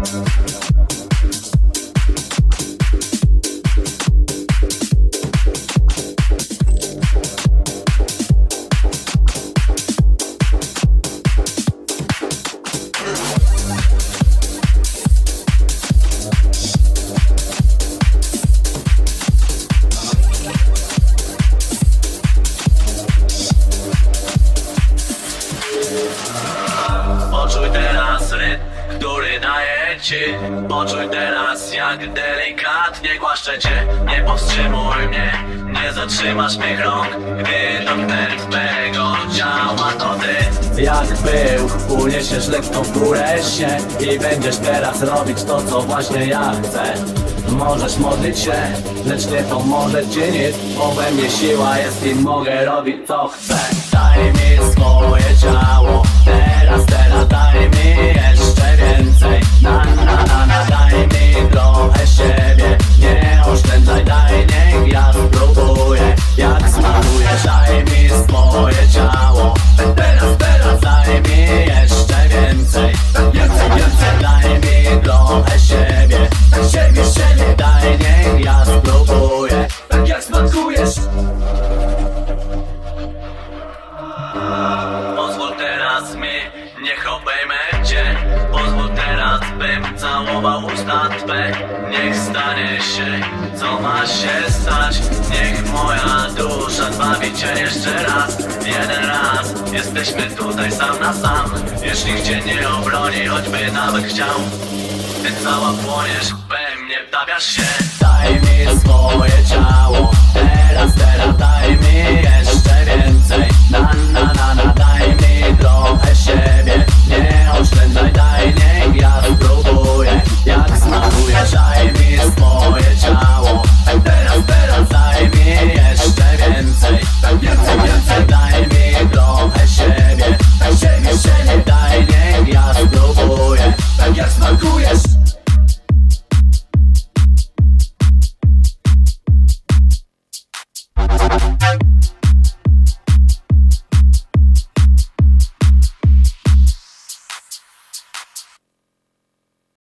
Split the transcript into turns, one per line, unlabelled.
Poczuj który daje ci. Poczuj teraz jak delikatnie głaszczę cię. Nie powstrzymuj mnie, nie zatrzymasz mych rąk. Gdy dotknę twego ciała to ty. Jak był, uniesiesz lekko w górę się I będziesz teraz robić to co właśnie ja chcę. Możesz modlić się, lecz nie pomoże ci nic Bo we mnie siła jest i mogę robić co chcę. Daj mi swoje ciało niech obejmę cię Pozwól teraz, bym całował usta twe. Niech stanie się, co ma się stać. Niech moja dusza zbawi cię jeszcze raz. Jeden raz, jesteśmy tutaj sam na sam. Nikt cię nie obroni, choćby nawet chciał. Ty cała płoniesz, we mnie wdawiasz się. Daj mi swoje ciało. Teraz, teraz daj mi jeszcze Thank you.